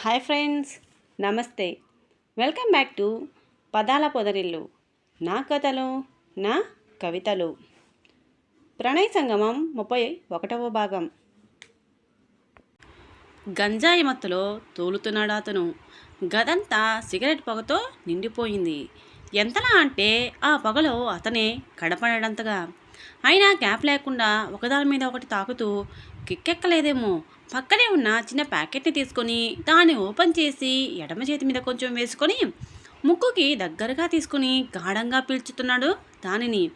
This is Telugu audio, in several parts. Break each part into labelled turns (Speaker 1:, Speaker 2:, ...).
Speaker 1: హాయ్ ఫ్రెండ్స్ నమస్తే. Welcome back to Padala Podarillu. నా కథలు నా కవితలు. ప్రణయ సంగమం ముప్పై ఒకటవ భాగం. గంజాయి మత్తులో తోలుతున్నాడు అతను. గదంతా సిగరెట్ పొగతో నిండిపోయింది. ఎంతలా అంటే ఆ పొగలో అతనే కడపడడంతగా. అయినా గ్యాప్ లేకుండా ఒకదాని మీద ఒకటి తాకుతూ కిక్కెక్కలేదేమో పక్కనే ఉన్న చిన్న ప్యాకెట్ని తీసుకొని దాన్ని ఓపెన్ చేసి ఎడమ చేతి మీద కొంచెం వేసుకొని ముక్కుకి దగ్గరగా తీసుకుని గాఢంగా పీల్చుతున్నాడు దానిని.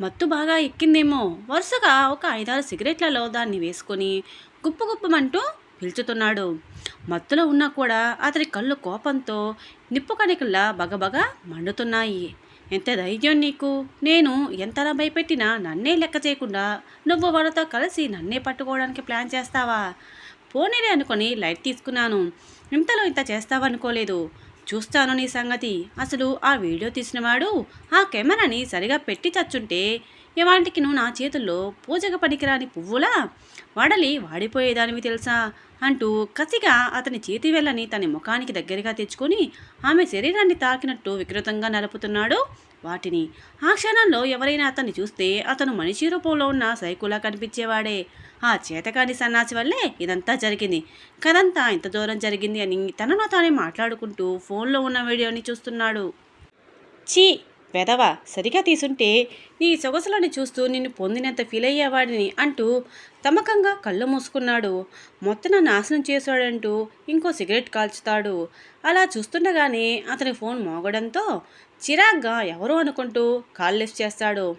Speaker 1: మత్తు బాగా ఎక్కిందేమో. వరుసగా ఒక ఐదారు సిగరెట్లలో దాన్ని వేసుకొని గుప్పు గుప్పమంటూ పీల్చుతున్నాడు. మత్తులో ఉన్నా కూడా అతని కళ్ళు కోపంతో నిప్పు కణికల్లా బగబగ మండుతున్నాయి. ఎంత ధైర్యం నీకు? నేను ఎంతలా భయపెట్టినా నన్నే లెక్క చేయకుండా నువ్వు వాళ్ళతో కలిసి నన్నే పట్టుకోవడానికి ప్లాన్ చేస్తావా? పోనీలే అనుకొని లైట్ తీసుకున్నాను. ఇంతలో ఇంత చేస్తావనుకోలేదు. చూస్తాను నీ సంగతి. అసలు ఆ వీడియో తీసినవాడు ఆ కెమెరాని సరిగా పెట్టి చచ్చుంటే ఇవాంటికి నువ్వు నా చేతుల్లో పూజగా పనికిరాని పువ్వులా? వడలి వాడిపోయేదానివి తెలుసా? అంటూ కసిగా అతని చేతి వెళ్ళని తన ముఖానికి దగ్గరగా తెచ్చుకొని ఆమె శరీరాన్ని తాకినట్టు వికృతంగా నలుపుతున్నాడు వాటిని. ఆ క్షణంలో ఎవరైనా అతన్ని చూస్తే అతను మనిషి రూపంలో ఉన్న సైకులా కనిపించేవాడే. ఆ చేతకాని సన్నాసి వల్లే ఇదంతా జరిగింది. కదంతా ఇంత దూరం జరిగింది అని తనలో తానే మాట్లాడుకుంటూ ఫోన్లో ఉన్న వీడియోని చూస్తున్నాడు. చీ వెదవ సరిగా తీసుంటే నీ సొగసులను చూస్తూ నిన్ను పొందినంత ఫీల్ అయ్యేవాడిని అంటూ తమకంగా కళ్ళు మూసుకున్నాడు. మొత్తం నాశనం చేశాడంటూ ఇంకో సిగరెట్ కాల్చుతాడు. అలా చూస్తుండగానే అతని ఫోన్ మోగడంతో చిరాగ్గా ఎవరు అనుకుంటూ కాల్ లిఫ్ట్ చేస్తాడు.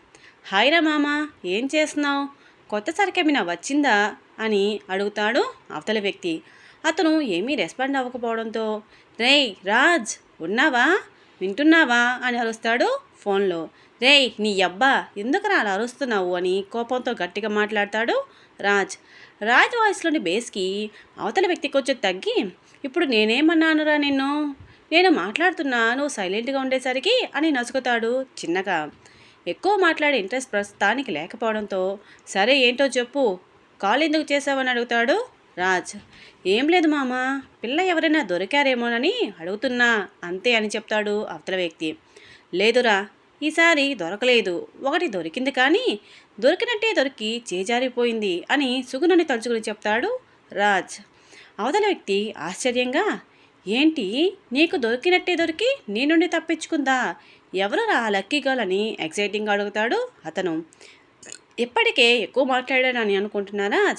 Speaker 1: హాయ్రా మామ ఏం చేస్తున్నావు? కొత్త సరికేమైనా వచ్చిందా? అని అడుగుతాడు అవతల వ్యక్తి. అతను ఏమీ రెస్పాండ్ అవ్వకపోవడంతో రేయ్ రాజ్ ఉన్నావా? వింటున్నావా? అని అరుస్తాడు ఫోన్లో. రేయ్ నీ అబ్బా ఎందుకు అలా అరుస్తున్నావు? అని కోపంతో గట్టిగా మాట్లాడతాడు రాజ్. రాజ్ వాయిస్లోని బేస్కి అవతల వ్యక్తి కొంచెం తగ్గి ఇప్పుడు నేనేమన్నానురా నిన్ను? నేను మాట్లాడుతున్నా నువ్వు సైలెంట్గా ఉండేసరికి అని నసుకుతాడు చిన్నగా. ఎక్కువ మాట్లాడే ఇంట్రెస్ట్ ప్రస్తుతానికి లేకపోవడంతో సరే ఏంటో చెప్పు కాల్ ఎందుకు చేసావని అడుగుతాడు రాజ్. ఏం లేదు మామ పిల్ల ఎవరైనా దొరికారేమోనని అడుగుతున్నా అంతే అని చెప్తాడు అవతల వ్యక్తి. లేదురా ఈసారి దొరకలేదు. ఒకటి దొరికింది కానీ దొరికినట్టే దొరికి చేజారిపోయింది అని సుగుణని తలుచుకుని చెప్తాడు రాజ్. అవతల వ్యక్తి ఆశ్చర్యంగా ఏంటి? నీకు దొరికినట్టే దొరికి నీ నుండి తప్పించుకుందా? ఎవరు రా లక్కీ గర్ల్ అని ఎక్సైటింగ్గా అడుగుతాడు అతను. ఇప్పటికే ఎక్కువ మాట్లాడానని అనుకుంటున్నారా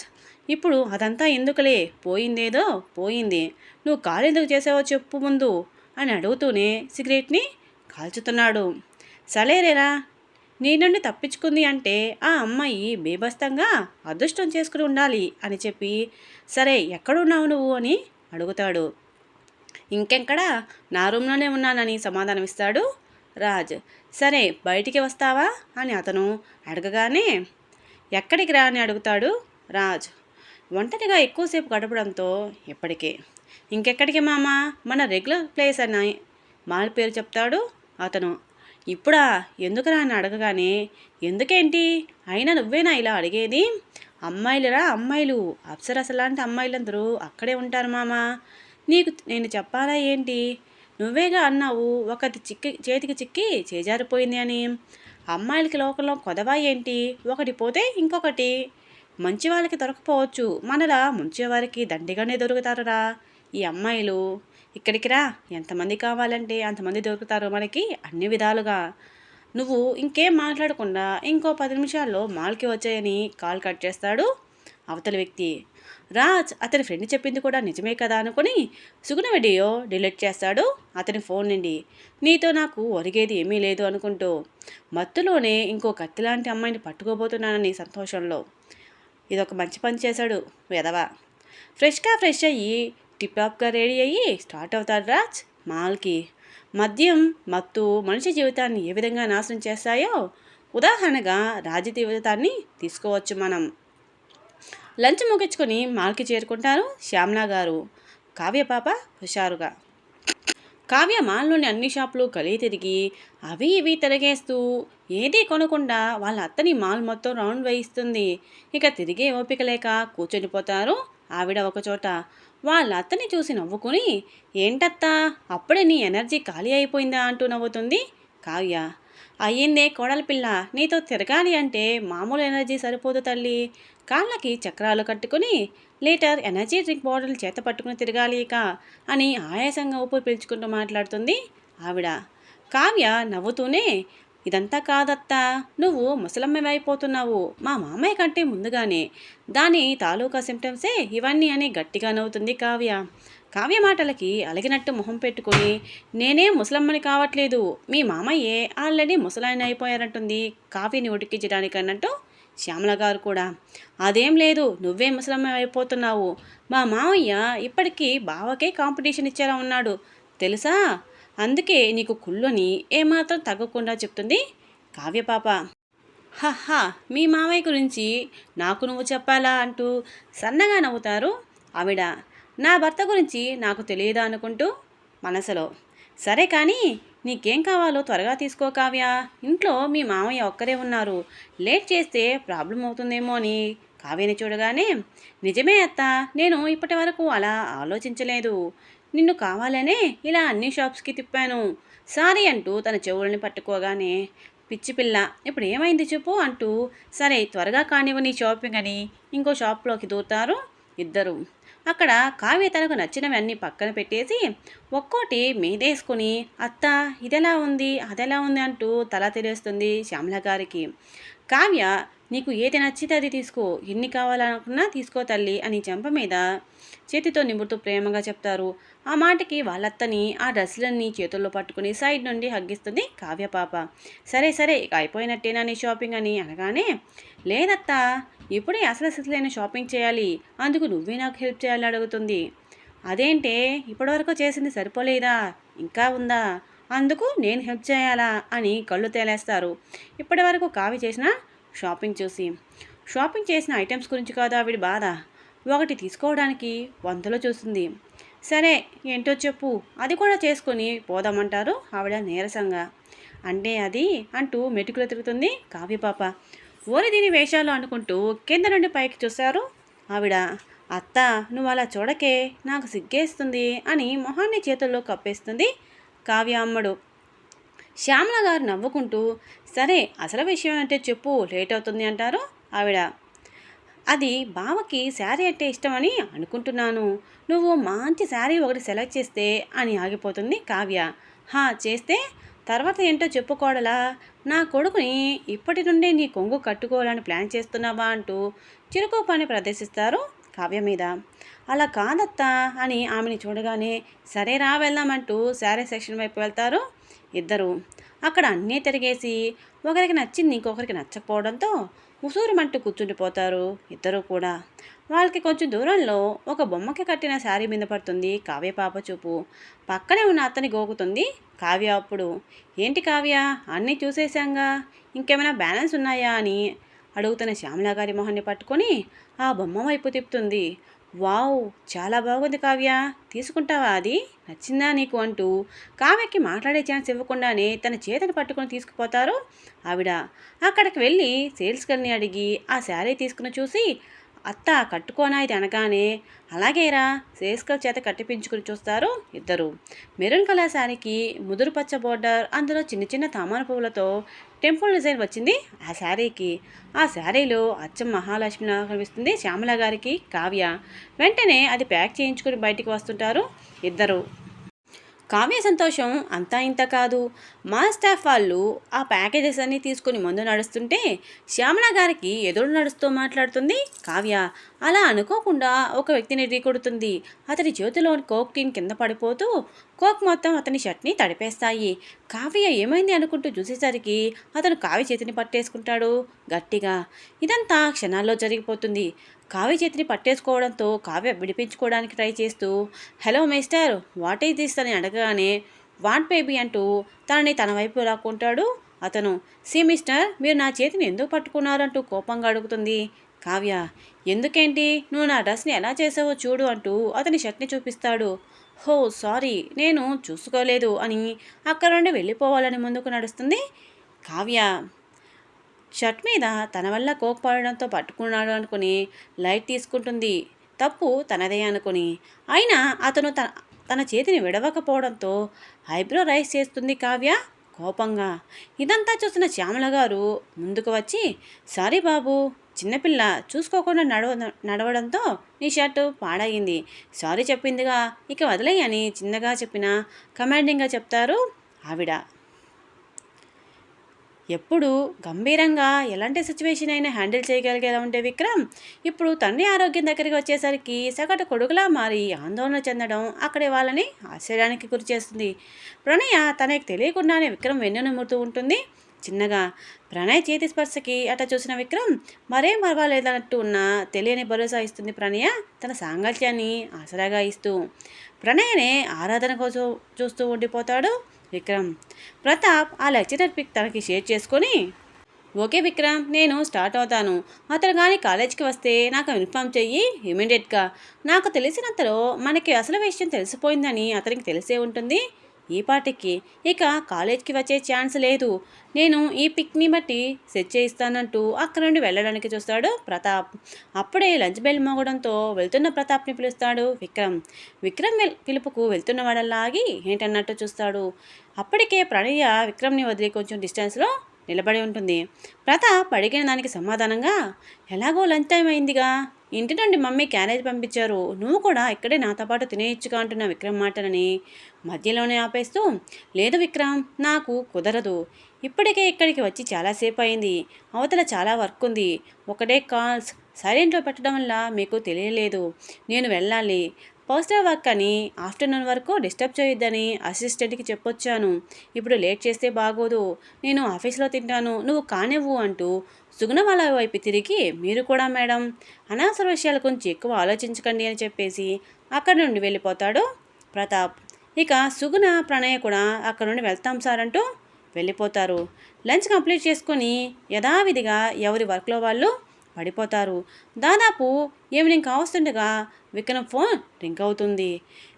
Speaker 1: ఇప్పుడు అదంతా ఎందుకులే? పోయిందేదో? పోయింది. నువ్వు కాలు ఎందుకు చేసావో చెప్పు ముందు అని అడుగుతూనే సిగరెట్ని కాల్చుతున్నాడు. సలేరేరా? నీ నుండి తప్పించుకుంది అంటే ఆ అమ్మాయి బీభస్తంగా అదృష్టం చేసుకుని ఉండాలి అని చెప్పి సరే ఎక్కడున్నావు నువ్వు అని అడుగుతాడు. ఇంకెక్కడా? నా రూమ్లోనే ఉన్నానని సమాధానమిస్తాడు రాజ్. సరే బయటికి వస్తావా? అని అతను అడగగానే ఎక్కడికి రా అని అడుగుతాడు రాజ్. ఒంటరిగా ఎక్కువసేపు గడపడంతో ఇప్పటికే ఇంకెక్కడికి మామ? మన రెగ్యులర్ ప్లేస్ అని మాల పేరు చెప్తాడు అతను. ఇప్పుడా? ఎందుకురా అని అడగగానే ఎందుకేంటి? అయినా నువ్వేనా ఇలా అడిగేది? అమ్మాయిలురా అమ్మాయిలు. అప్సరస లాంటి అమ్మాయిలందరూ అక్కడే ఉంటారు మామ. నీకు నేను చెప్పాలా ఏంటి? నువ్వేగా అన్నావు ఒకటి చిక్కి చేతికి చిక్కి చేజారిపోయింది అని. అమ్మాయిలకి లోకంలో కొదవా ఏంటి? ఒకటి పోతే ఇంకొకటి. మంచి వాళ్ళకి దొరకపోవచ్చు. మనలా ముంచేవారికి దండిగానే దొరుకుతారురా ఈ అమ్మాయిలు. ఇక్కడికి రా. ఎంతమంది కావాలంటే అంతమంది దొరుకుతారు మనకి అన్ని విధాలుగా. నువ్వు ఇంకేం మాట్లాడకుండా ఇంకో పది నిమిషాల్లో మాల్కి వచ్చాయని కాల్ కట్ చేస్తాడు అవతల వ్యక్తి. రాజ్ అతని ఫ్రెండ్ చెప్పింది కూడా నిజమే కదా అనుకుని సుగుణ వీడియో డిలీట్ చేస్తాడు. అతని ఫోన్ నుండి నీతో నాకు ఒరిగేది ఏమీ లేదు అనుకుంటూ మత్తులోనే ఇంకో కత్తి లాంటి అమ్మాయిని పట్టుకోబోతున్నానని సంతోషంలో. ఇదొక మంచి పని చేశాడు వెదవ ఫ్రెష్గా ఫ్రెష్ అయ్యి టిప్టాప్గా రెడీ అయ్యి స్టార్ట్ అవుతాడు రాజ్ మాల్కి. మద్యం మత్తు మనిషి జీవితాన్ని ఏ విధంగా నాశనం చేస్తాయో ఉదాహరణగా రాజ జీవితాన్ని తీసుకోవచ్చు మనం. లంచ్ ముగించుకొని మాల్కి చేరుకుంటారు శ్యామ్లా గారు. కావ్య పాప హుషారుగా. కావ్య మాల్లోని అన్ని షాపులు కలిగి తిరిగి అవి ఇవి తిరిగేస్తూ ఏదీ కొనకుండా వాళ్ళ అత్తని మాల్ మొత్తం రౌండ్ వేయిస్తుంది. ఇక తిరిగే ఓపిక లేక కూర్చొనిపోతారు ఆవిడ ఒకచోట వాళ్ళ అత్తని చూసి నవ్వుకుని ఏంటత్తా? అప్పుడే నీ ఎనర్జీ ఖాళీ అయిపోయిందా? అంటూ నవ్వుతుంది కావ్య. అయ్యిందే కోడలి పిల్ల నీతో తిరగాలి అంటే మామూలు ఎనర్జీ సరిపోదు తల్లి. కాళ్ళకి చక్రాలు కట్టుకుని లీటర్ ఎనర్జీ డ్రింక్ బాటిల్ చేత పట్టుకుని తిరగాలి ఇక అని ఆయాసంగా ఊపిరి పీల్చుకుంటూ మాట్లాడుతుంది ఆవిడ. కావ్య నవ్వుతూనే ఇదంతా కాదత్తా నువ్వు ముసలమ్మ అయిపోతున్నావు మా మామయ్య కంటే ముందుగానే. దాని తాలూకా సిమ్టమ్సే ఇవన్నీ అని గట్టిగా నవ్వుతుంది కావ్య. కావ్య మాటలకి అలిగినట్టు మొహం పెట్టుకొని నేనే ముసలమ్మని కావట్లేదు మీ మామయ్యే ఆల్రెడీ ముసలాయన అయిపోయారంటుంది కావ్యని ఉడికించడానికి అన్నట్టు శ్యామల గారు కూడా. అదేం లేదు నువ్వే ముసలమ్మ అయిపోతున్నావు మా మామయ్య ఇప్పటికీ బావకే కాంపిటీషన్ ఇచ్చేలా ఉన్నాడు. తెలుసా? అందుకే నీకు కుళ్ళుని ఏమాత్రం తగ్గకుండా చెప్తుంది కావ్యపాప. హహా మీ మామయ్య గురించి నాకు నువ్వు చెప్పాలా అంటూ సన్నగా నవ్వుతారు ఆవిడ. నా భర్త గురించి నాకు తెలియదా అనుకుంటూ మనసులో. సరే కానీ నీకేం కావాలో త్వరగా తీసుకో కావ్య. ఇంట్లో మీ మామయ్య ఒక్కరే ఉన్నారు. లేట్ చేస్తే ప్రాబ్లం అవుతుందేమో అని కావ్యని చూడగానే నిజమే అత్త నేను ఇప్పటి వరకు అలా ఆలోచించలేదు. నిన్ను కావాలనే ఇలా అన్ని షాప్స్కి తిప్పాను. సారీ అంటూ తన చెవులని పట్టుకోగానే పిచ్చి పిల్ల ఇప్పుడు ఏమైంది చెప్పు అంటూ సరే త్వరగా కానివ్వని షాపింగ్ అని ఇంకో షాప్లోకి దూతారు ఇద్దరు. అక్కడ కావ్య తనకు నచ్చినవన్నీ పక్కన పెట్టేసి ఒక్కోటి మీదేసుకుని అత్త ఇదెలా ఉంది అదెలా ఉంది అంటూ తల తెలియస్తుంది శ్యామల గారికి. కావ్య నీకు ఏది నచ్చితే అది తీసుకో ఎన్ని కావాలనుకున్నా తీసుకో తల్లి అని చెంప మీద చేతితో నిమురుతూ ప్రేమగా చెప్తారు. ఆ మాటకి వాళ్ళత్తని ఆ డ్రెస్సులన్నీ చేతుల్లో పట్టుకుని సైడ్ నుండి హగ్గిస్తుంది కావ్య పాప. సరే సరే ఇక అయిపోయినట్టేనా నీ షాపింగ్ అని అనగానే లేదత్తా ఇప్పుడే అసలు అసలైన షాపింగ్ చేయాలి అందుకు నువ్వే నాకు హెల్ప్ చేయాలని అడుగుతుంది. అదేంటే ఇప్పటివరకు చేసింది సరిపోలేదా ఇంకా ఉందా అందుకు నేను హెల్ప్ చేయాలా అని కళ్ళు తేలేస్తారు. ఇప్పటి వరకు కావి చేసిన షాపింగ్ చూసి. షాపింగ్ చేసిన ఐటమ్స్ గురించి కాదు ఆవిడ బాధ. ఒకటి తీసుకోవడానికి వందలో చూస్తుంది. సరే ఏంటో చెప్పు. అది కూడా చేసుకొని పోదామంటారు ఆవిడ నీరసంగా. అంటే అది అంటూ మెటుకులు తిరుగుతుంది కావ్యపాప ఓరి దీని వేషాలు అనుకుంటూ కింద నుండి పైకి చూశారు? ఆవిడ అత్త నువ్వు అలా చూడకే నాకు సిగ్గేస్తుంది అని మొహాన్ని చేతుల్లో కప్పేస్తుంది కావ్య అమ్మడు. శ్యామల గారు నవ్వుకుంటూ సరే అసలు విషయం అంటే చెప్పు లేట్ అవుతుంది అంటారు ఆవిడ. అది బావకి శారీ అంటే ఇష్టమని అనుకుంటున్నాను. నువ్వు మంచి శారీ ఒకటి సెలెక్ట్ చేస్తే అని ఆగిపోతుంది కావ్య. హా చేస్తే? తర్వాత ఏంటో చెప్పుకోడలా నా కొడుకుని ఇప్పటి నుండే నీ కొంగు కట్టుకోవాలని ప్లాన్ చేస్తున్నావా అంటూ చిరుకోపాన్ని ప్రదర్శిస్తారు కావ్య మీద. అలా కాదత్తా అని ఆమెని చూడగానే సరే రా వెళ్దామంటూ శారీ సెక్షన్ వైపు వెళ్తారు ఇద్దరు. అక్కడ అన్నీ తిరిగేసి ఒకరికి నచ్చింది ఇంకొకరికి నచ్చకపోవడంతో ఉసూరుమంటూ కూర్చుండిపోతారు ఇద్దరు కూడా. వాళ్ళకి కొంచెం దూరంలో ఒక బొమ్మకి కట్టిన శారీ మీద పడుతుంది కావ్య పాప చూపు. పక్కనే ఉన్న అతని గోకుతుంది కావ్య అప్పుడు. ఏంటి కావ్య? అన్నీ చూసేశాంగా. ఇంకేమైనా బ్యాలెన్స్ ఉన్నాయా? అని అడుగుతున్న శ్యామల గారి మొహాన్ని పట్టుకొని ఆ బొమ్మ వైపు తిప్పుతుంది. వావ్ చాలా బాగుంది కావ్య. తీసుకుంటావా అది? నచ్చిందా నీకు అంటూ కావ్యకి మాట్లాడే ఛాన్స్ ఇవ్వకుండానే తన చేతిని పట్టుకొని తీసుకుపోతారు ఆవిడ. అక్కడికి వెళ్ళి సేల్స్ గర్ని అడిగి ఆ శారీ తీసుకుని చూసి అత్త కట్టుకోనా ఇది అనగానే అలాగేరా సేస్కల్ చేత కట్టిపించుకుని చూస్తారు ఇద్దరు. మెరూన్ కలర్ శారీకి ముదురు పచ్చ బోర్డర్ అందులో చిన్న చిన్న తామర పువ్వులతో టెంపుల్ డిజైన్ వచ్చింది ఆ శారీకి. ఆ శారీలో అచ్చం మహాలక్ష్మి కనిపిస్తుంది శ్యామల గారికి కావ్య. వెంటనే అది ప్యాక్ చేయించుకుని బయటికి వస్తుంటారు ఇద్దరు. కావ్య సంతోషం అంతా ఇంత కాదు. మా స్టాఫ్ వాళ్ళు ఆ ప్యాకేజెస్ అన్నీ తీసుకుని ముందు నడుస్తుంటే శ్యామల గారికి ఎదురు నడుస్తూ మాట్లాడుతుంది కావ్య. అలా అనుకోకుండా ఒక వ్యక్తిని ఢీకొడుతుంది అతని చేతిలోని కోక్ టీన్ కింద పడిపోతూ కోక్ మొత్తం అతని షర్ట్ని తడిపేస్తాయి. కావ్య ఏమైంది అనుకుంటూ చూసేసరికి అతను కావ్య చేతిని పట్టేసుకుంటాడు గట్టిగా. ఇదంతా క్షణాల్లో జరిగిపోతుంది. కావ్య చేతిని పట్టేసుకోవడంతో కావ్య విడిపించుకోవడానికి ట్రై చేస్తూ hello mister what is this? అని అడగగానే వాట్ బేబీ? అంటూ తనని తన వైపు లాక్కుంటాడు అతను సి మిస్టర్ మీరు నా చేతిని ఎందుకు పట్టుకున్నారంటూ కోపంగా అడుగుతుంది. కావ్య ఎందుకేంటి? నువ్వు నా డ్రెస్ని ఎలా చేసావో చూడు అంటూ అతని షర్ట్ని చూపిస్తాడు. హో సారీ నేను చూసుకోలేదు అని అక్కడ నుండి వెళ్ళిపోవాలని ముందుకు నడుస్తుంది కావ్య. షర్ట్ మీద తన వల్ల కోక్ పట్టుకున్నాడు అనుకుని లైట్ తీసుకుంటుంది. తప్పు తనదే అనుకుని. అయినా అతను తన తన చేతిని విడవకపోవడంతో ఐబ్రో రైస్ చేస్తుంది కావ్య కోపంగా. ఇదంతా చూసిన శ్యామల గారు ముందుకు వచ్చి సారీ బాబు చిన్నపిల్ల చూసుకోకుండా నడవ నడవడంతో నీ షర్టు పాడయింది సారీ చెప్పిందిగా ఇక వదిలేయని చిన్నగా చెప్పిన కమాండింగ్గా చెప్తారు ఆవిడ. ఎప్పుడు గంభీరంగా ఎలాంటి సిచ్యువేషన్ అయినా హ్యాండిల్ చేయగలిగేలా ఉండే విక్రమ్? ఇప్పుడు తండ్రి ఆరోగ్యం దగ్గరికి వచ్చేసరికి సగటు కొడుకులా మారి ఆందోళన చెందడం అక్కడే వాళ్ళని ఆశ్చర్యానికి గురి చేస్తుంది. ప్రణయ తనకి తెలియకుండానే విక్రమ్ వెన్నును ముడుతూ ఉంటుంది. చిన్నగా ప్రణయ్ చేతి స్పర్శకి అట చూసిన విక్రమ్ మరేం పర్వాలేదన్నట్టు ఉన్న తెలియని భరోసా ఇస్తుంది ప్రణయ తన సాంగత్యాన్ని ఆసరాగా ఇస్తూ. ప్రణయనే ఆరాధన కోసం చూస్తూ ఉండిపోతాడు. విక్రమ్. ప్రతాప్ ఆ లెక్చరర్ పిక్ తనకి షేర్ చేసుకొని ఓకే విక్రమ్ నేను స్టార్ట్ అవుతాను. అతను కానీ కాలేజీకి వస్తే నాకు ఇన్ఫామ్ చెయ్యి ఇమీడియట్గా. నాకు తెలిసినంతలో మనకి అసలు విషయం తెలిసిపోయిందని అతనికి తెలిసే ఉంటుంది. ఈ పాటికి ఇక కాలేజ్కి వచ్చే ఛాన్స్ లేదు. నేను ఈ పిక్ని బట్టి సెట్ చేయిస్తానంటూ అక్కడ నుండి వెళ్ళడానికి చూస్తాడు ప్రతాప్. అప్పుడే లంచ్ బెల్ మోగడంతో వెళ్తున్న ప్రతాప్ని పిలుస్తాడు విక్రమ్. విక్రమ్ పిలుపుకు వెళ్తున్న వాడల్లాగి ఏంటన్నట్టు చూస్తాడు. అప్పటికే ప్రణయ్య విక్రమ్ని వదిలి కొంచెం డిస్టెన్స్లో నిలబడి ఉంటుంది. ప్రతాప్ అడిగిన దానికి సమాధానంగా ఎలాగో లంచ్ టైం అయిందిగా. ఇంటి నుండి మమ్మీ క్యారేజ్ పంపించారు. నువ్వు కూడా ఇక్కడే నాతో పాటు తినేయచ్చుగా అంటున్న విక్రమ్ మాటలని మధ్యలోనే ఆపేస్తూ లేదు విక్రమ్ నాకు కుదరదు. ఇప్పటికే ఇక్కడికి వచ్చి చాలాసేపు అయింది. అవతల చాలా వర్క్ ఉంది. ఒకటే కాల్స్ సైలెంట్లో పెట్టడం వల్ల మీకు తెలియలేదు. నేను వెళ్ళాలి. పర్సనల్ వర్క్ అని ఆఫ్టర్నూన్ వరకు డిస్టర్బ్ చేయొద్దని అసిస్టెంట్కి చెప్పొచ్చాను. ఇప్పుడు లేట్ చేస్తే బాగోదు. నేను ఆఫీస్లో తింటాను. నువ్వు కానివ్వు అంటూ సుగుణ వాళ్ళ వైపు తిరిగి మీరు కూడా మేడం. అనవసర విషయాల గురించి ఎక్కువ ఆలోచించకండి అని చెప్పేసి అక్కడి నుండి వెళ్ళిపోతాడు ప్రతాప్. ఇక సుగుణ ప్రణయ్ కూడా అక్కడ నుండి వెళ్తాం సార్ అంటూ వెళ్ళిపోతారు. లంచ్ కంప్లీట్ చేసుకొని యథావిధిగా ఎవరి వర్క్లో వాళ్ళు పడిపోతారు. దాదాపు ఈవినింగ్ కావస్తుండగా విక్రమ్ ఫోన్ రింగ్ అవుతుంది.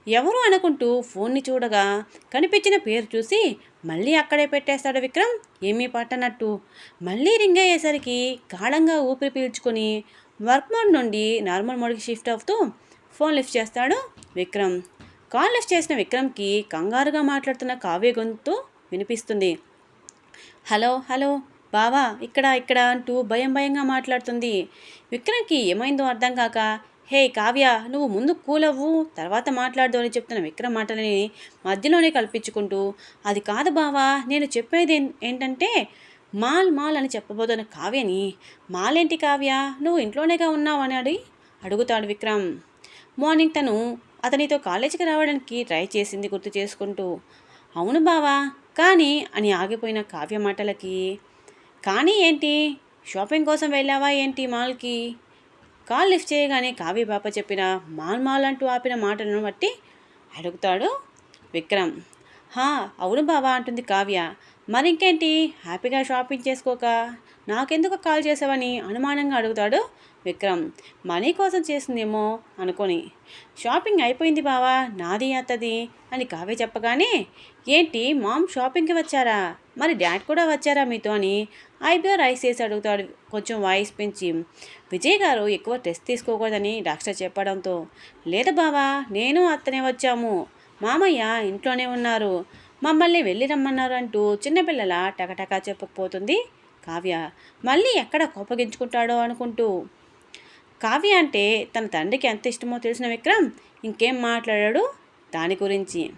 Speaker 1: ఎవరు అనుకుంటూ ఫోన్ని చూడగా కనిపించిన పేరు చూసి మళ్ళీ అక్కడే పెట్టేస్తాడు విక్రమ్ ఏమీ పట్టనట్టు. మళ్ళీ రింగ్ అయ్యేసరికి గాఢంగా ఊపిరి పీల్చుకొని వర్క్ మోడ్ నుండి నార్మల్ మోడ్కి షిఫ్ట్ అవుతూ ఫోన్ లిఫ్ట్ చేస్తాడు విక్రమ్. కాల్ లిఫ్ట్ చేసిన విక్రమ్కి కంగారుగా మాట్లాడుతున్న కావ్య గొంతు వినిపిస్తుంది. హలో హలో బావా ఇక్కడ ఇక్కడ అంటూ భయం భయంగా మాట్లాడుతుంది. విక్రమ్కి ఏమైందో అర్థం కాక హే కావ్య నువ్వు ముందు కూలవ్వు తర్వాత మాట్లాడదు అని చెప్తున్న విక్రమ్ మాటలని మధ్యలోనే కల్పించుకుంటూ అది కాదు బావా నేను చెప్పేది ఏంటంటే మాల్ మాల్ అని చెప్పబోతున్న కావ్యని మాలేంటి కావ్య నువ్వు ఇంట్లోనేగా ఉన్నావు అని అడిగి అడుగుతాడు విక్రమ్. మార్నింగ్ తను అతనితో కాలేజీకి రావడానికి ట్రై చేసింది గుర్తు చేసుకుంటూ అవును బావా కానీ అని ఆగిపోయిన కావ్య మాటలకి కానీ ఏంటి? షాపింగ్ కోసం వెళ్ళావా ఏంటి మాల్కి? కాల్ లిఫ్ట్ చేయగానే కావ్య పాప చెప్పిన మాల్ మాల్ అంటూ ఆపిన మాటలను బట్టి అడుగుతాడు విక్రమ్. హా అవును బావా అంటుంది కావ్య. మరింకేంటి? హ్యాపీగా షాపింగ్ చేసుకోక? నాకెందుకు కాల్ చేసావని అనుమానంగా అడుగుతాడు విక్రమ్. మనీ కోసం చేసిందేమో అనుకొని. షాపింగ్ అయిపోయింది బావా నాది అత్తది అని కావ్య చెప్పగానే ఏంటి మామ్ షాపింగ్కి వచ్చారా? మరి డాడ్ కూడా వచ్చారా మీతో అని ఐబ్రో రైస్ చేసి అడుగుతాడు. కొంచెం వాయిస్ పెంచి విజయ్ గారు ఎక్కువ టెస్ట్ తీసుకోకూడదని డాక్టర్ చెప్పడంతో లేదు బావా నేను అత్తనే వచ్చాము. మామయ్య ఇంట్లోనే ఉన్నారు. మమ్మల్ని వెళ్ళి రమ్మన్నారు అంటూ చిన్నపిల్లల టకటకా చెప్పకపోతుంది కావ్య. మళ్ళీ ఎక్కడ కోపగించుకుంటాడో అనుకుంటూ కావ్య అంటే తన తండ్రికి ఎంత ఇష్టమో తెలిసిన విక్రమ్ ఇంకేం మాట్లాడాడు దాని గురించి.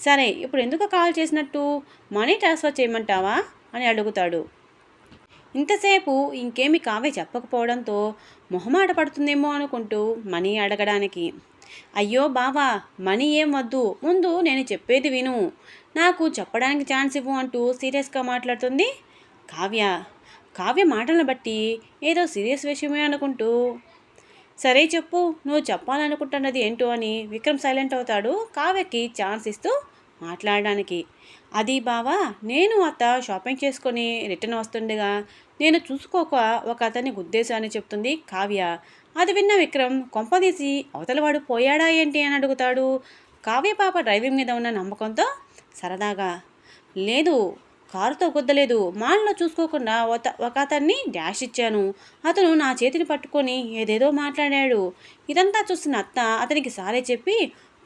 Speaker 1: సరే ఇప్పుడు ఎందుకు కాల్ చేసినట్టు? మనీ ట్రాన్స్ఫర్ చేయమంటావా? అని అడుగుతాడు. ఇంతసేపు ఇంకేమి కావ్య చెప్పకపోవడంతో మొహమాట పడుతుందేమో అనుకుంటూ మనీ అడగడానికి అయ్యో బావా మనీ ఏం వద్దు ముందు నేను చెప్పేది విను. నాకు చెప్పడానికి ఛాన్స్ ఇవ్వు అంటూ సీరియస్గా మాట్లాడుతుంది కావ్య. కావ్య మాటలను బట్టి ఏదో సీరియస్ విషయమే అనుకుంటూ సరే చెప్పు నువ్వు చెప్పాలనుకుంటున్నది ఏంటో అని విక్రమ్ సైలెంట్ అవుతాడు కావ్యకి ఛాన్స్ ఇస్తూ మాట్లాడడానికి. అది బావా నేను అత్త షాపింగ్ చేసుకొని రిటర్న్ వస్తుండగా నేను చూసుకోక ఒక అతన్ని గుద్దేశాన్ని చెప్తుంది. కావ్య అది విన్న విక్రమ్ కొంపదీసి అవతలవాడు పోయాడా ఏంటి అని అడుగుతాడు. కావ్య పాప డ్రైవింగ్ మీద ఉన్న నమ్మకంతో సరదాగా లేదు కారుతో గుద్దలేదు మాల్లో చూసుకోకుండా ఒక ఒక అతన్ని డాష్ ఇచ్చాను. అతను నా చేతిని పట్టుకొని ఏదేదో మాట్లాడాడు. ఇదంతా చూసిన అత్త అతనికి సారే చెప్పి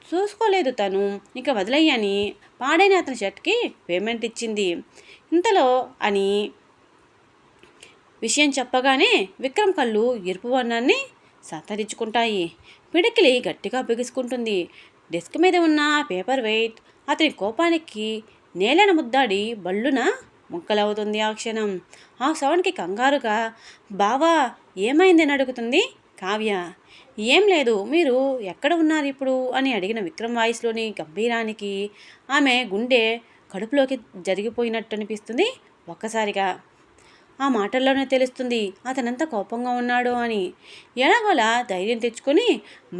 Speaker 1: చూసుకోలేదు తను ఇక వదిలయ్యని. పాడైన అతని షర్ట్కి పేమెంట్ ఇచ్చింది. ఇంతలో అని విషయం చెప్పగానే విక్రమ్ కళ్ళు ఎరుపు వర్ణాన్ని సత్తరించుకుంటాయి పిడికిలి గట్టిగా బిగుసుకుంటుంది. డెస్క్ మీద ఉన్న పేపర్ వెయిట్ అతని కోపానికి నేలను ముద్దాడి బళ్ళున ముక్కలవుతుంది ఆ క్షణం. ఆ సౌండ్కి కంగారుగా బావా ఏమైందని అడుగుతుంది కావ్య. ఏం లేదు మీరు ఎక్కడ ఉన్నారు ఇప్పుడు? అని అడిగిన విక్రమ్ వాయిస్లోని గంభీరానికి ఆమె గుండె కడుపులోకి జరిగిపోయినట్టు అనిపిస్తుంది ఒక్కసారిగా. ఆ మాటల్లోనే తెలుస్తుంది అతనంత కోపంగా ఉన్నాడు అని. ఎలాగోలా ధైర్యం తెచ్చుకొని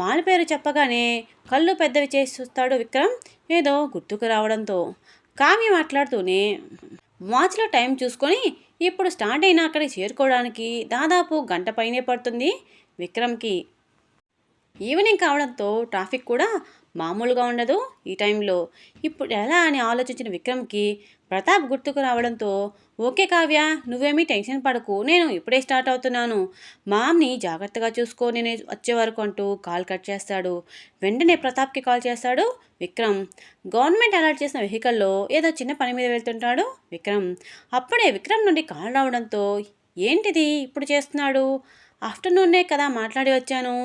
Speaker 1: మాల పేరు చెప్పగానే కళ్ళు పెద్దవి చేసి చూస్తాడు విక్రమ్ ఏదో గుర్తుకు రావడంతో. కావ్య మాట్లాడుతూనే వాచ్లో టైం చూసుకొని ఇప్పుడు స్టార్ట్ అయిన అక్కడికి చేరుకోవడానికి దాదాపు గంట పైనే పడుతుంది విక్రమ్కి. ఈవినింగ్ కావడంతో ట్రాఫిక్ కూడా మామూలుగా ఉండదు ఈ టైంలో. ఇప్పుడు ఎలా అని ఆలోచించిన విక్రమ్కి ప్రతాప్ గుర్తుకు రావడంతో ఓకే కావ్య నువ్వేమీ టెన్షన్ పడకు నేను ఇప్పుడే స్టార్ట్ అవుతున్నాను. మామ్ని జాగ్రత్తగా చూసుకో నేను వచ్చే వరకు అంటూ కాల్ కట్ చేస్తాడు. వెంటనే ప్రతాప్కి కాల్ చేస్తాడు విక్రమ్. గవర్నమెంట్ అలర్ట్ చేసిన వెహికల్లో ఏదో చిన్న పని మీద వెళ్తుంటాడు విక్రమ్. అప్పుడే విక్రమ్ నుండి కాల్ రావడంతో ఏంటిది? ఇప్పుడు చేస్తున్నాడు? ఆఫ్టర్నూన్నే కదా మాట్లాడి వచ్చాను.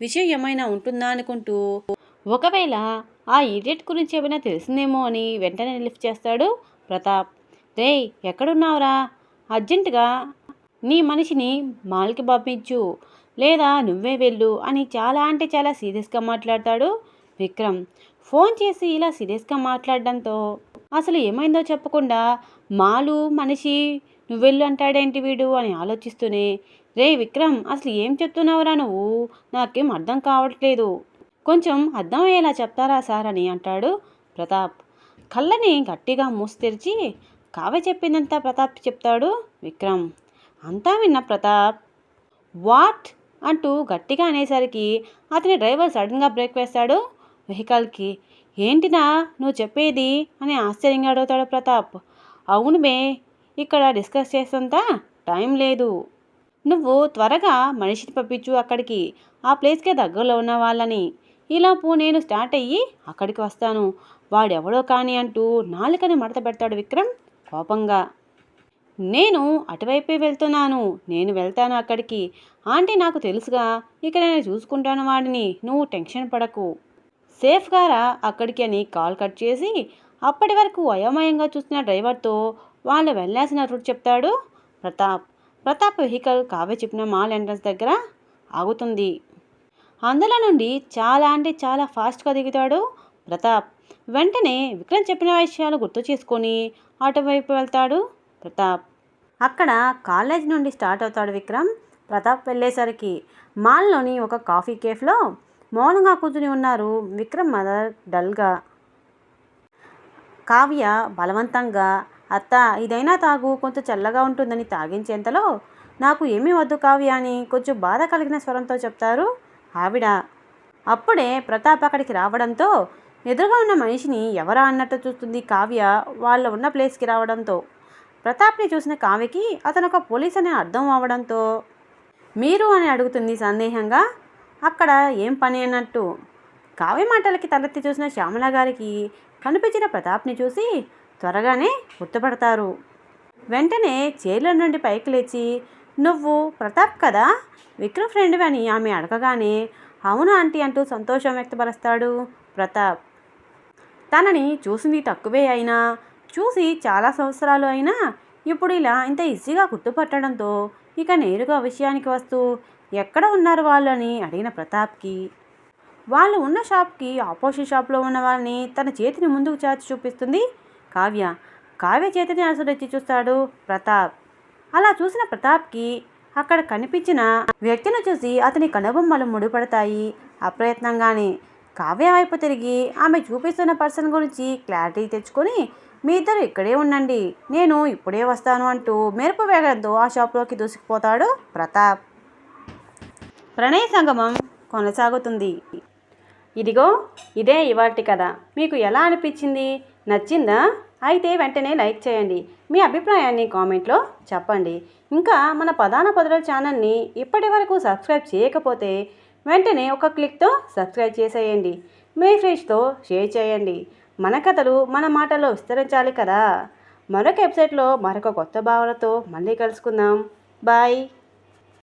Speaker 1: విషయం ఏమైనా ఉంటుందా? అనుకుంటూ ఒకవేళ ఆ ఇడియట్ గురించి ఏమైనా తెలిసిందేమో అని వెంటనే లిఫ్ట్ చేస్తాడు ప్రతాప్. రేయ్ ఎక్కడున్నావురా? అర్జెంటుగా నీ మనిషిని మాల్కి పంపించు. లేదా నువ్వే వెళ్ళు అని చాలా అంటే చాలా సీరియస్గా మాట్లాడతాడు విక్రమ్. ఫోన్ చేసి ఇలా సీరియస్గా మాట్లాడడంతో అసలు ఏమైందో చెప్పకుండా మాలు మనిషి నువ్వెళ్ళు అంటాడేంటి వీడు అని ఆలోచిస్తూనే రే విక్రమ్ అసలు ఏం చెప్తున్నావురా నువ్వు? నాకేం అర్థం కావట్లేదు. కొంచెం అర్థమయ్యేలా చెప్తారా సార్ అని అంటాడు ప్రతాప్. కళ్ళని గట్టిగా మూసి తెరిచి కావ్య చెప్పిందంతా ప్రతాప్ చెప్తాడు విక్రమ్. అంతా విన్న ప్రతాప్ వాట్? అంటూ గట్టిగా అనేసరికి అతని డ్రైవర్ సడన్గా బ్రేక్ వేస్తాడు వెహికల్కి. ఏంటినా నువ్వు చెప్పేది? అని ఆశ్చర్యంగా అడుగుతాడు ప్రతాప్. అవును బే ఇక్కడ డిస్కస్ చేసేంత టైం లేదు. నువ్వు త్వరగా మనిషిని పంపించు అక్కడికి. ఆ ప్లేస్కే దగ్గరలో ఉన్న వాళ్ళని. ఈలోపు నేను స్టార్ట్ అయ్యి అక్కడికి వస్తాను. వాడెవడో కానీ అంటూ నాలుకని మడత పెడతాడు విక్రమ్ కోపంగా. నేను అటువైపే వెళ్తున్నాను. నేను వెళ్తాను అక్కడికి. ఆంటీ నాకు తెలుసుగా. ఇక నేను చూసుకుంటాను వాడిని. నువ్వు టెన్షన్ పడకు. సేఫ్గా రా అక్కడికి అని కాల్ కట్ చేసి అప్పటి వరకు అయోమయంగా చూసిన డ్రైవర్తో వాళ్ళు వెళ్ళాల్సిన రూట్ చెప్తాడు ప్రతాప్. ప్రతాప్ వెహికల్ కావే చెప్పిన మాల్ ఎంట్రన్స్ దగ్గర ఆగుతుంది. అందులో నుండి చాలా అంటే చాలా ఫాస్ట్గా దిగుతాడు ప్రతాప్. వెంటనే విక్రమ్ చెప్పిన విషయాలు గుర్తు చేసుకొని అటువైపు వెళ్తాడు ప్రతాప్. అక్కడ కాలేజ్ నుండి స్టార్ట్ అవుతాడు విక్రమ్. ప్రతాప్ వెళ్ళేసరికి మాల్లోని ఒక కాఫీ కేఫ్లో మౌనంగా కూర్చుని ఉన్నారు విక్రమ్ మదర్ డల్గా. కావ్య బలవంతంగా అత్త ఇదైనా తాగు కొంచెం చల్లగా ఉంటుందని తాగించేంతలో నాకు ఏమీ వద్దు కావ్య అని కొంచెం బాధ కలిగిన స్వరంతో చెప్తారు ఆవిడ. అప్పుడే ప్రతాప్ అక్కడికి రావడంతో ఎదురుగా ఉన్న మనిషిని ఎవరా అన్నట్టు చూస్తుంది కావ్య వాళ్ళు ఉన్న ప్లేస్కి రావడంతో. ప్రతాప్ని చూసిన కావ్యకి అతను ఒక పోలీస్ అని అర్థం అవ్వడంతో. మీరు అని అడుగుతుంది సందేహంగా అక్కడ ఏం పని అన్నట్టు? కావ్య మాటలకి తలెత్తి చూసిన శ్యామల గారికి కనిపించిన ప్రతాప్ని చూసి త్వరగానే గుర్తుపడతారు. వెంటనే చైర్ల నుండి పైకి లేచి నువ్వు ప్రతాప్ కదా? విక్రమ్ ఫ్రెండ్వి అని ఆమె అడగగానే అవును ఆంటీ అంటూ సంతోషం వ్యక్తపరుస్తాడు ప్రతాప్. తనని చూసింది తక్కువే అయినా చూసి చాలా సంవత్సరాలు అయినా ఇప్పుడు ఇలా ఇంత ఈజీగా గుర్తుపట్టడంతో ఇక నేరుగా విషయానికి వస్తూ ఎక్కడ ఉన్నారు వాళ్ళు? అని అడిగిన ప్రతాప్కి. వాళ్ళు ఉన్న షాప్కి ఆపోజిట్ షాప్లో ఉన్న వాళ్ళని తన చేతిని ముందుకు చాచి చూపిస్తుంది. కావ్య కావ్య చేతిని అనుసరించి చూస్తాడు ప్రతాప్. అలా చూసిన ప్రతాప్కి అక్కడ కనిపించిన వ్యక్తిని చూసి అతని కనుబొమ్మలు ముడిపడతాయి అప్రయత్నంగానే. కావ్య వైపు తిరిగి ఆమె చూపిస్తున్న పర్సన్ గురించి క్లారిటీ తెచ్చుకొని మీ ఇద్దరు ఇక్కడే ఉండండి. నేను ఇప్పుడే వస్తాను అంటూ మెరుపు వేగంతో ఆ షాప్లోకి దూసుకుపోతాడు ప్రతాప్. ప్రణయ సంగమం కొనసాగుతుంది. ఇదిగో ఇదే ఇవాటి కథ. మీకు ఎలా అనిపించింది? నచ్చిందా? అయితే వెంటనే లైక్ చేయండి. మీ అభిప్రాయాన్ని కామెంట్లో చెప్పండి. ఇంకా మన ప్రధాన పదల ఛానల్ని ఇప్పటి వరకు సబ్స్క్రైబ్ చేయకపోతే వెంటనే ఒక క్లిక్తో సబ్స్క్రైబ్ చేసేయండి. మీ ఫ్రెండ్స్తో షేర్ చేయండి. మన కథలు మన మాటలో విస్తరించాలి కదా. మరొక వెబ్సైట్లో మరొక కొత్త భావనతో మళ్ళీ కలుసుకుందాం. బాయ్.